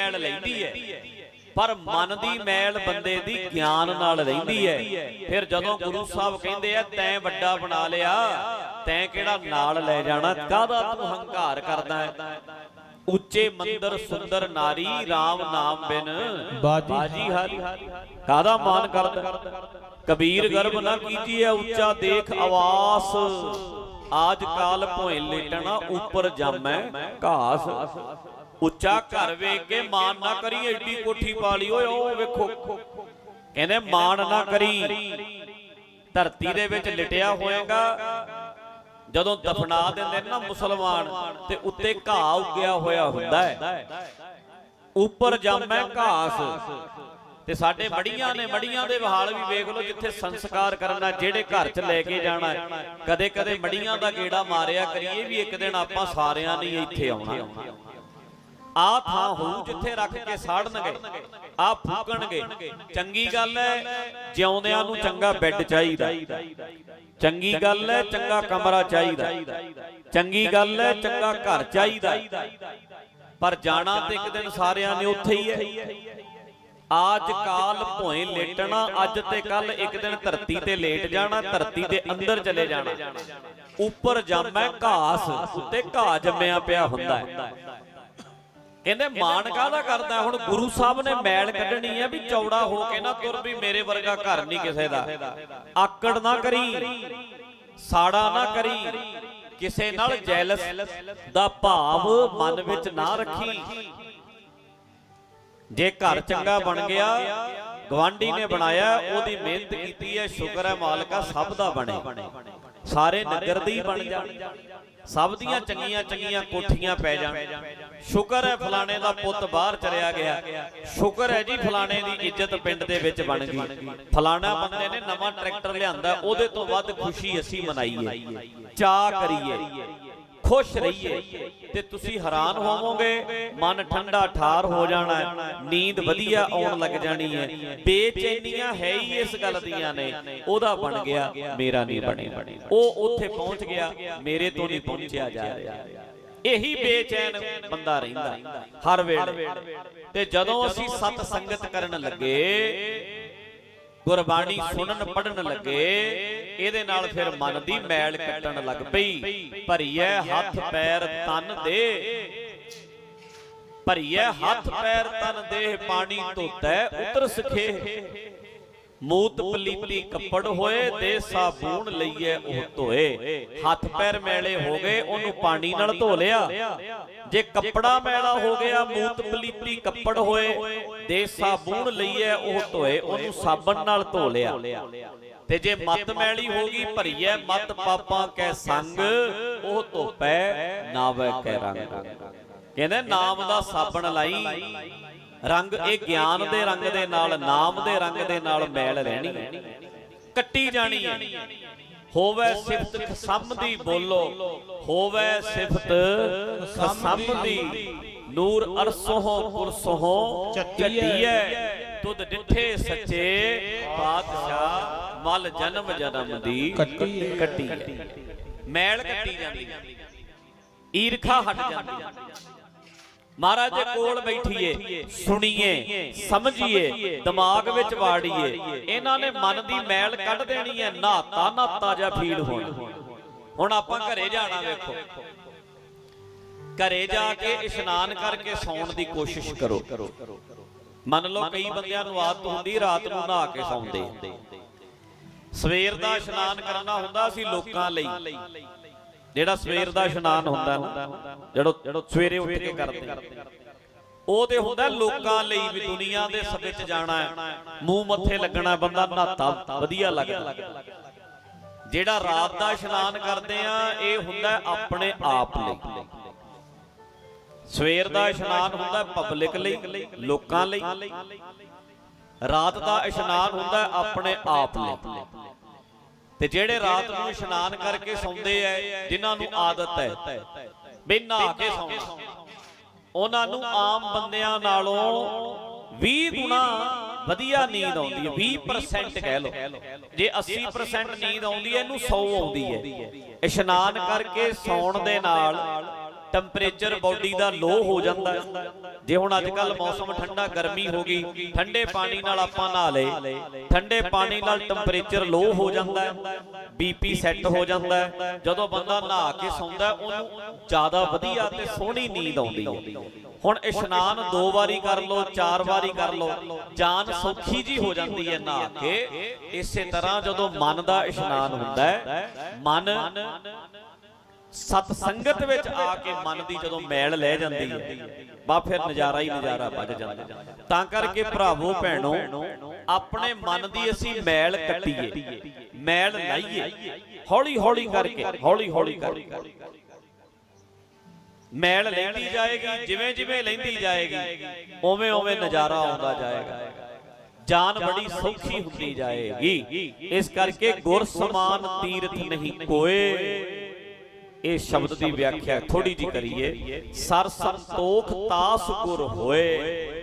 ਮੈਲ ਲੈਂਦੀ ਹੈ। ਪਰ ਮਨ ਦੀ ਮੈਲ ਬੰਦੇ ਦੀ ਗਿਆਨ ਨਾਲ ਰਹਿੰਦੀ ਹੈ। ਫਿਰ ਜਦੋਂ ਗੁਰੂ ਸਾਹਿਬ ਕਹਿੰਦੇ ਆ ਤੈਂ ਵੱਡਾ ਬਣਾ ਲਿਆ ਤੈਂ ਕਿਹੜਾ ਨਾਲ ਲੈ ਜਾਣਾ ਕਾਹਦਾ ਤੂੰ ਹੰਕਾਰ ਕਰਦਾ ਹੈ? ਉੱਚੇ ਮੰਦਰ ਸੁੰਦਰ ਨਾਰੀ RAM ਨਾਮ ਬਿਨ ਬਾਜੀ ਹਾਰੀ। ਕਾਹਦਾ ਮਾਨ ਕਰਦਾ? ਕਬੀਰ ਗਰਭ ਨਾ ਕੀਜੀਏ ਉੱਚਾ ਦੇਖ ਆਵਾਸ। ਆਜ ਕਾਲ ਭੋਏ ਲੇਟਣਾ ਉੱਪਰ ਜਾਮੈ ਘਾਸ। ਉੱਚਾ ਘਰ ਵੇਖ ਕੇ ਮਾਨ ਨਾ ਕਰੀ ਐਡੀ ਕੋਠੀ ਪਾ ਲਈ। ਓਏ, ਉਹ ਵੇਖੋ। ਕਹਿੰਦੇ ਮਾਨ ਨਾ ਕਰੀ। ਧਰਤੀ ਦੇ ਵਿੱਚ ਲਿਟਿਆ ਹੋਏਗਾ। ਜਦੋਂ ਦਫਨਾ ਦਿੰਦੇ ਨਾ ਮੁਸਲਮਾਨ, ਤੇ ਉੱਤੇ ਘਾਹ ਉੱਗਿਆ ਹੋਇਆ ਹੁੰਦਾ ਹੈ। ਉੱਪਰ ਜਾਮੈ ਘਾਸ। ਤੇ ਸਾਡੇ ਮੜੀਆਂ ਨੇ ਮੜੀਆਂ ਦੇ ਹਾਲ ਵੀ ਵੇਖ ਲਓ, ਜਿੱਥੇ ਸੰਸਕਾਰ ਕਰਨਾ ਜਿਹੜੇ ਘਰ 'ਚ ਲੈ ਕੇ ਜਾਣਾ ਕਦੇ ਕਦੇ ਮੜੀਆਂ ਦਾ ਗੇੜਾ ਮਾਰਿਆ ਕਰੀਏ ਵੀ ਇੱਕ ਦਿਨ ਆਪਾਂ ਸਾਰਿਆਂ ਨੇ ਇੱਥੇ ਆਉਣਾ। ਆ ਥਾਂ ਹੋਊ ਜਿੱਥੇ ਰੱਖ ਕੇ ਸਾੜਨਗੇ। ਆ ਫੂਕਣਗੇ। ਚੰਗੀ ਗੱਲ ਹੈ ਜਿਉਂਦਿਆਂ ਨੂੰ ਚੰਗਾ ਬੈੱਡ ਚਾਹੀਦਾ। ਚੰਗੀ ਗੱਲ ਹੈ ਚੰਗਾ ਕਮਰਾ ਚਾਹੀਦਾ। ਚੰਗੀ ਗੱਲ ਹੈ ਚੰਗਾ ਘਰ ਚਾਹੀਦਾ। ਪਰ ਜਾਣਾ ਤੇ ਇੱਕ ਦਿਨ ਸਾਰਿਆਂ ਨੇ ਉੱਥੇ ਹੀ ਹੈ। ਆਜ ਕਾਲ ਭੋਏ ਲੇਟਣਾ ਅੱਜ ਤੇ ਕੱਲ ਇੱਕ ਦਿਨ ਧਰਤੀ ਤੇ ਲੇਟ ਜਾਣਾ ਧਰਤੀ ਦੇ ਅੰਦਰ ਚਲੇ ਜਾਣਾ। ਉੱਪਰ ਜਾਮੈ ਘਾਸ ਉੱਤੇ ਘਾਹ ਜੰਮਿਆ ਪਿਆ ਹੁੰਦਾ ਹੈ। ਕਹਿੰਦੇ ਮਾਣ ਕਾਹਦਾ ਕਰਦਾ? ਹੁਣ ਗੁਰੂ ਸਾਹਿਬ ਨੇ ਮੈਲ ਕੱਢਣੀ ਹੈ ਵੀ ਚੌੜਾ ਹੋ ਕੇ ਨਾ ਤੁਰ ਵੀ ਮੇਰੇ ਵਰਗਾ ਘਰ ਨਹੀਂ ਕਿਸੇ ਦਾ। ਆਕੜ ਨਾ ਕਰੀ ਸਾੜਾ ਨਾ ਕਰੀ। ਕਿਸੇ ਨਾਲ ਜੈਲਸ ਦਾ ਭਾਵ ਮਨ ਵਿੱਚ ਨਾ ਰੱਖੀ। ਜੇ ਘਰ ਚੰਗਾ ਬਣ ਗਿਆ ਗਵਾਂਢੀ ਨੇ ਬਣਾਇਆ ਉਹਦੀ ਮਿਹਨਤ ਕੀਤੀ ਹੈ ਸ਼ੁਕਰ ਹੈ ਮਾਲਕਾ ਸਭ ਦਾ ਬਣੇ। ਸਾਰੇ ਨਗਰ ਦੀ ਬਣ ਜਾਣ। ਸਭ ਦੀਆਂ ਚੰਗੀਆਂ ਚੰਗੀਆਂ ਕੋਠੀਆਂ ਪੈ ਜਾਣ। ਸ਼ੁਕਰ ਹੈ ਫਲਾਣੇ ਦਾ ਪੁੱਤ ਬਾਹਰ ਚਲਿਆ ਗਿਆ। ਸ਼ੁਕਰ ਹੈ ਜੀ ਫਲਾਣੇ ਦੀ ਇੱਜ਼ਤ ਪਿੰਡ ਦੇ ਵਿੱਚ ਬਣ ਗਈ। ਫਲਾਣਾ ਬੰਦੇ ਨੇ ਨਵਾਂ ਟਰੈਕਟਰ ਲਿਆਂਦਾ। ਉਹਦੇ ਤੋਂ ਵੱਧ ਖੁਸ਼ੀ ਅਸੀਂ ਮਨਾਈਏ। ਚਾਹ ਕਰੀਏ। ਖੁਸ਼ ਰਹੀਏ ਤੇ ਤੁਸੀਂ ਹੈਰਾਨ ਹੋਵੋਗੇ, ਮਨ ਠੰਡਾ ਠਾਰ ਹੋ ਜਾਣਾ ਨੀਂਦ ਵਧੀਆ ਆਉਣ ਲੱਗ ਜਾਣੀ ਹੈ। ਬੇਚੈਨੀਆਂ ਹੈ ਹੀ ਇਸ ਗੱਲ ਦੀਆਂ ਨੇ, ਉਹਦਾ ਬਣ ਗਿਆ, ਮੇਰਾ ਨਹੀਂ ਬਣਿਆ। ਉਹ ਉੱਥੇ ਪਹੁੰਚ ਗਿਆ, ਮੇਰੇ ਤੋਂ ਨਹੀਂ ਪਹੁੰਚਿਆ ਜਾ ਰਿਹਾ। ਇਹੀ ਬੇਚੈਨ ਬੰਦਾ ਰਹਿੰਦਾ, ਹਰ ਵੇਲੇ। ਤੇ ਜਦੋਂ ਅਸੀਂ ਸਤ ਸੰਗਤ ਕਰਨ ਲੱਗੇ, ਗੁਰਬਾਣੀ ਸੁਣਨ ਪੜਨ ਲੱਗੇ ਇਹਦੇ ਨਾਲ ਫਿਰ ਮਨ ਦੀ ਮੈਲ ਕੱਟਣ ਲੱਗ ਪਈ। ਭਰੀਐ ਹੱਥ ਪੈਰ ਤਨ ਦੇ। ਭਰੀਐ ਹੱਥ ਪੈਰ ਤਨ ਦੇਹ ਪਾਣੀ ਧੋਤੈ ਉਤਰ ਸਖੇ। ਮੂਤ ਪਲੀਤੀ ਕੱਪੜ ਹੋਏ ਦੇ ਸਾਬੂਨ ਲਈਏ ਉਹ ਧੋਏ। ਹੱਥ ਪੈਰ ਮੈਲੇ ਹੋ ਗਏ ਉਹਨੂੰ ਪਾਣੀ ਨਾਲ ਧੋ ਲਿਆ। ਜੇ ਕੱਪੜਾ ਮੈਲਾ ਹੋ ਗਿਆ ਮੂਤ ਪਲੀਤੀ ਕੱਪੜ ਹੋਏ। ਦੇ ਸਾਬੂਨ ਲਈਏ ਉਹ ਧੋਏ। ਉਹਨੂੰ ਸਾਬਣ ਨਾਲ ਧੋ ਲਿਆ। ਤੇ ਜੇ ਮਤ ਮੈਲੀ ਹੋ ਗਈ ਭਰੀਐ ਮਤ ਪਾਪਾਂ ਕੈ ਸੰਗ ਉਹ ਧੋਪੈ ਨਾਵੇ ਕੈ ਰੰਗ। ਕਹਿੰਦੇ ਨਾਮ ਦਾ ਸਾਬਣ ਲਾਈ ਰੰਗ ਇਹ ਗਿਆਨ ਦੇ ਰੰਗ ਦੇ ਨਾਲ ਨਾਮ ਦੇ ਰੰਗ ਦੇ ਨਾਲ ਮੈਲ ਰਹਿਣੀ ਹੈ। ਕੱਟੀ ਜਾਣੀ ਹੈ। ਹੋਵੇ ਸਿਫਤ ਖਸਮ ਦੀ ਬੋਲੋ ਹੋਵੇ ਸਿਫਤ ਖਸਮ ਦੀ ਨੂਰ ਅਰਸੋਂ ਕੁਰਸੋਂ ਚੱਟੀਐ ਤੁਧ ਡਿਠੇ ਸੱਚੇ ਪਾਤਸ਼ਾਹ। ਮਲ ਜਨਮ ਜਨਮ ਦੀ ਕੱਟੀ। ਕੱਟੀ ਮੈਲ ਕੱਟੀ ਜਾਂਦੀ ਹੈ। ਈਰਖਾ ਹਟ ਜਾਂਦੀ ਹੈ। ਮਹਾਰਾਜ ਦੇ ਕੋਲ ਬੈਠੀਏ ਸੁਣੀਏ ਸਮਝੀਏ ਦਿਮਾਗ ਵਿੱਚ ਵਾੜੀਏ ਇਹਨਾਂ ਨੇ ਮਨ ਦੀ ਮੈਲ ਕੱਢ ਦੇਣੀ ਹੈ ਨਹਾਤਾ ਨਹਾਤਾ ਜਾਂ ਫੀਲ ਹੋਣਾ। ਹੁਣ ਆਪਾਂ ਘਰੇ ਜਾਣਾ ਵੇਖੋ। ਘਰੇ ਜਾ ਕੇ ਇਸ਼ਨਾਨ ਕਰਕੇ ਸੌਣ ਦੀ ਕੋਸ਼ਿਸ਼ ਕਰੋ। ਮੰਨ ਲਓ ਕਈ ਬੰਦਿਆਂ ਨੂੰ ਆਦਤ ਹੁੰਦੀ ਰਾਤ ਨੂੰ ਨਹਾ ਕੇ ਸੌਂਦੇ। ਸਵੇਰ ਦਾ ਇਸ਼ਨਾਨ ਕਰਨਾ ਹੁੰਦਾ ਸੀ ਲੋਕਾਂ ਲਈ। ਜਿਹੜਾ ਸਵੇਰ ਦਾ ਇਸ਼ਨਾਨ ਹੁੰਦਾ ਨਾ ਜਿਹੜਾ ਸਵੇਰੇ ਉੱਠ ਕੇ ਕਰਦੇ। ਉਹ ਤੇ ਹੁੰਦਾ ਲੋਕਾਂ ਲਈ ਵੀ ਦੁਨੀਆ ਦੇ ਸਭੇ ਚ ਜਾਣਾ ਹੈ। ਮੂੰਹ ਮੱਥੇ ਲੱਗਣਾ ਬੰਦਾ ਨਹਾਤਾ ਵਧੀਆ ਲੱਗਦਾ। ਜਿਹੜਾ ਰਾਤ ਦਾ ਇਸ਼ਨਾਨ ਕਰਦੇ ਆ ਇਹ ਹੁੰਦਾ ਆਪਣੇ ਆਪ ਲਈ। ਸਵੇਰ ਦਾ ਇਸ਼ਨਾਨ ਹੁੰਦਾ ਪਬਲਿਕ ਲਈ। ਲੋਕਾਂ ਲਈ। ਰਾਤ ਦਾ ਇਸ਼ਨਾਨ ਹੁੰਦਾ ਆਪਣੇ ਆਪ ਲਈ। ਤੇ ਜਿਹੜੇ ਰਾਤ ਨੂੰ ਇਸ਼ਨਾਨ ਕਰਕੇ ਸੌਂਦੇ ਐ, ਜਿਨ੍ਹਾਂ ਨੂੰ ਆਦਤ ਹੈ ਵੀ ਨਹਾ ਕੇ ਸੌਣਾ। ਉਹਨਾਂ ਨੂੰ ਆਮ ਬੰਦਿਆਂ ਨਾਲੋਂ 20 ਗੁਣਾ ਵਧੀਆ ਨੀਂਦ ਆਉਂਦੀ ਹੈ 20% ਕਹਿ ਲਓ। ਜੇ 80% ਨੀਂਦ ਆਉਂਦੀ ਹੈ ਇਹਨੂੰ 100 ਆਉਂਦੀ ਹੈ ਇਸ਼ਨਾਨ ਕਰਕੇ ਸੌਣ ਦੇ ਨਾਲ ਟੈਂਪਰੇਚਰ ਬਾਡੀ ਦਾ ਲੋ ਹੋ ਜਾਂਦਾ ਹੈ। ਜੇ ਹੁਣ ਅੱਜ ਕੱਲ ਮੌਸਮ ਠੰਡਾ, ਗਰਮੀ ਹੋ ਗਈ, ਠੰਡੇ ਪਾਣੀ ਨਾਲ ਆਪਾਂ ਨਹਾ ਲਏ, ਠੰਡੇ ਪਾਣੀ ਨਾਲ ਟੈਂਪਰੇਚਰ ਲੋ ਹੋ ਜਾਂਦਾ ਹੈ ਬੀਪੀ ਸੈੱਟ ਹੋ ਜਾਂਦਾ ਹੈ। ਜਦੋਂ ਬੰਦਾ ਨਹਾ ਕੇ ਸੌਂਦਾ ਉਹਨੂੰ ਜ਼ਿਆਦਾ ਵਧੀਆ ਤੇ ਸੋਹਣੀ ਨੀਂਦ ਆਉਂਦੀ ਹੈ। ਹੁਣ ਇਸ਼ਨਾਨ ਦੋ ਵਾਰੀ ਕਰ ਲਓ, ਚਾਰ ਵਾਰੀ ਕਰ ਲਓ, ਜਾਨ ਸੌਖੀ ਜੀ ਹੋ ਜਾਂਦੀ ਹੈ ਨਹਾ ਕੇ। ਇਸੇ ਤਰ੍ਹਾਂ ਜਦੋਂ ਮਨ ਦਾ ਇਸ਼ਨਾਨ ਹੁੰਦਾ ਹੈ, ਮਨ ਸਤ ਸੰਗਤ ਵਿੱਚ ਆ ਕੇ ਮਨ ਦੀ ਜਦੋਂ ਮੈਲ ਲੈ ਜਾਂਦੀ ਹੈ, ਬਾ ਫਿਰ ਨਜ਼ਾਰਾ ਹੀ ਨਜ਼ਾਰਾ ਵੱਜ ਜਾਂਦਾ। ਤਾਂ ਕਰਕੇ ਭਰਾਵੋ, ਭੈਣੋ, ਆਪਣੇ ਮਨ ਦੀ ਅਸੀਂ ਮੈਲ ਕੱਟੀਏ, ਮੈਲ ਲਾਈਏ ਹੌਲੀ ਹੌਲੀ ਕਰਕੇ ਹੌਲੀ ਹੌਲੀ ਕਰਕੇ। ਮੈਲ ਲੈਂਦੀ ਜਾਏਗੀ ਜਿਵੇਂ ਜਿਵੇਂ ਲੈਂਦੀ ਜਾਏਗੀ ਓਵੇਂ ਓਵੇਂ ਨਜ਼ਾਰਾ ਆਉਂਦਾ ਜਾਏਗਾ। ਜਾਨ ਬੜੀ ਸੌਖੀ ਹੁੰਦੀ ਜਾਏਗੀ। ਇਸ ਕਰਕੇ ਗੁਰ ਸਮਾਨ ਤੀਰਥ ਨਹੀਂ ਕੋਏ। ਇਹ ਸ਼ਬਦ ਦੀ ਵਿਆਖਿਆ ਥੋੜੀ ਜੀ ਕਰੀਏ। ਸਰ ਸੰਤੋਖ ਤਾਸ ਗੁਰ ਹੋਏ।